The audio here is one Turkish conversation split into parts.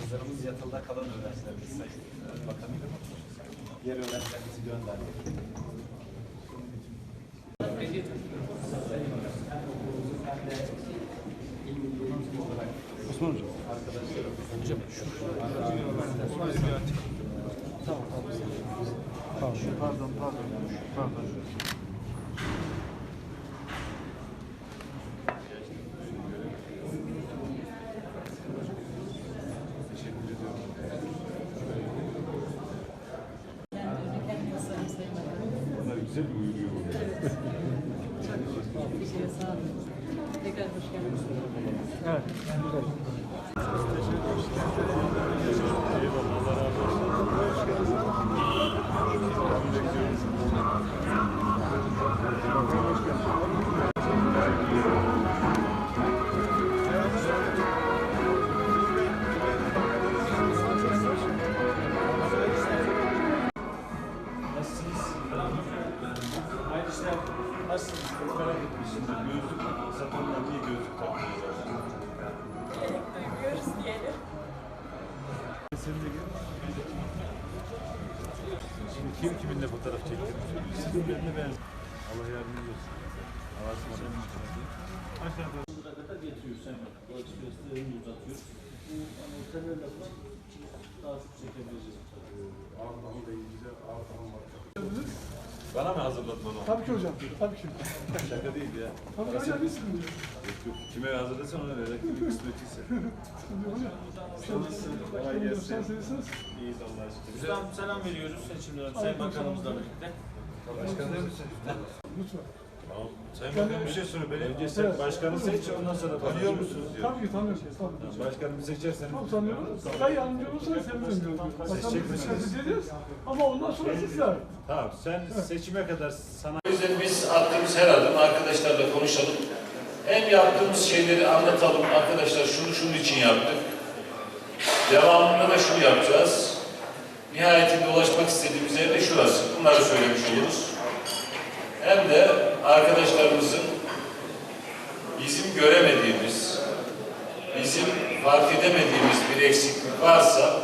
Hazırımız yatılda kalan öğrencilerimiz sayın e, bakanım. Diğer öğrencilerimizi gönderdik. Osman Hocam. Hocam şu. Tamam. Pardon pardon pardon. Pardon. Güzel uyuyor. Teşekkür sağ olun. Tekrar hoş geldiniz. Evet. İşler? Çok merak etmişim. Gözlük satanlar niye gözlük takmıyorlar? Görüyoruz diyelim. Sen de gel. Şimdi kim kiminle fotoğraf çektirmiş? Sizin birine ben. Allah yardımcınız olsun. Allah'a ısmarladık. Aşağıda. Buraya kadar getiriyoruz hemen. Bu ekspreslerini uzatıyoruz. Bu hani otellerle falan daha çok çekebileceğiz. Bana mı hazırladın onu? Tabii ki hocam. Tabii ki. Şaka değil ya. Tabii hocam bir sıkıntı yok. Yok. Kime hazırlasan ona verir. Kimin kısmetiyse. Hocam. Nasılsın? Kolay gelsin. İyiyiz Allah'a şükür. Bizden selam veriyoruz seçimlere. Sayın Bakanımızla birlikte. Başkan değil misin? Lütfen. Tamam. Sayın Bakan bir şey. Beni önce sen başkanı seç ondan sonra tanıyor musunuz diyor. Tabii ki tanıyorsunuz. Tabii ki. Başkanımı seçersen Tamam tanıyorum. Daha yardımcı olursanız sevinirim diyorum. Biz ederiz. sıkıntı ederiz. Ama ondan sonra sizler. Tamam sen seçime kadar sana O yüzden biz attığımız her adım arkadaşlarla konuşalım. Hem yaptığımız şeyleri anlatalım. Arkadaşlar şunu şunun için yaptık. Devamında da şunu yapacağız. Nihayetinde ulaşmak istediğimiz yer de şurası. Bunları söylemiş oluruz. Hem de arkadaşlarımızın bizim göremediğimiz, bizim fark edemediğimiz bir eksiklik varsa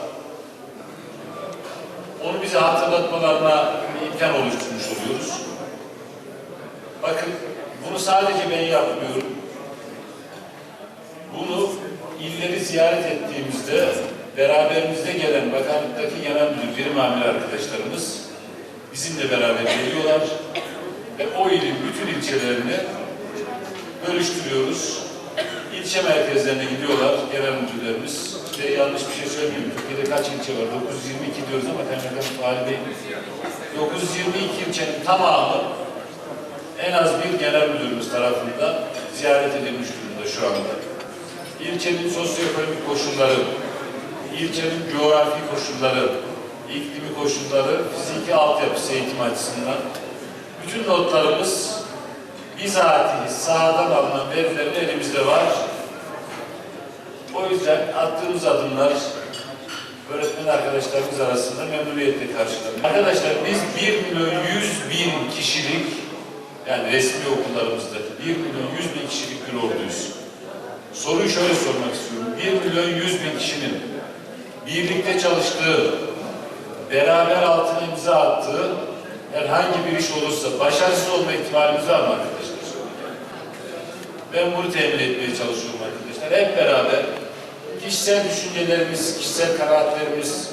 onu bize hatırlatmalarına imkan oluşturmuş oluyoruz. Bakın bunu sadece ben yapmıyorum. Bunu illeri ziyaret ettiğimizde beraberimizde gelen bakanlıktaki genel müdür, birim amir arkadaşlarımız bizimle beraber geliyorlar ve o ilin bütün ilçelerini bölüştürüyoruz. İlçe merkezlerine gidiyorlar genel müdürlerimiz. İşte yanlış bir şey söylemiyorum. Türkiye'de kaç ilçe var? 922 diyoruz ama kaymakam faali değil. 922 ilçenin tamamı en az bir genel müdürümüz tarafından ziyaret edilmiş durumda şu anda. İlçenin sosyoekonomik koşulları, ilçenin coğrafi koşulları, iklimi koşulları, fiziki altyapısı eğitim açısından bütün notlarımız bizatihi sahadan alınan verilerin elimizde var. O yüzden attığımız adımlar öğretmen arkadaşlarımız arasında memnuniyetle karşılanıyor. Arkadaşlar biz 1 milyon 100 bin kişilik yani resmi okullarımızda 1 milyon 100 bin kişilik bir orduyuz. Soruyu şöyle sormak istiyorum. 1 milyon 100 bin kişinin birlikte çalıştığı, beraber altına imza attığı herhangi bir iş olursa başarısız olma ihtimalimiz var mı arkadaşlar? Ben bunu temin etmeye çalışıyorum arkadaşlar. Hep beraber kişisel düşüncelerimiz, kişisel kanaatlerimiz,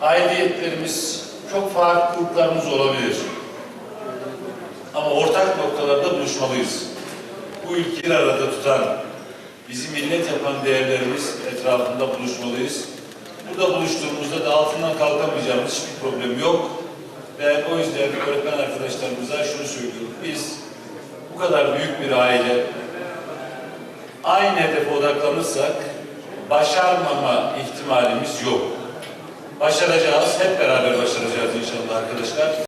aidiyetlerimiz, çok farklılıklarımız olabilir. Ama ortak noktalarda buluşmalıyız. Bu ülkeyi arada tutan, bizi millet yapan değerlerimiz etrafında buluşmalıyız. Burada buluştuğumuzda da altından kalkamayacağımız hiçbir problem yok. Ve o yüzden öğretmen arkadaşlarımıza şunu söylüyorum. Biz bu kadar büyük bir aile aynı hedefe odaklanırsak başarmama ihtimalimiz yok. Başaracağız, hep beraber başaracağız inşallah arkadaşlar.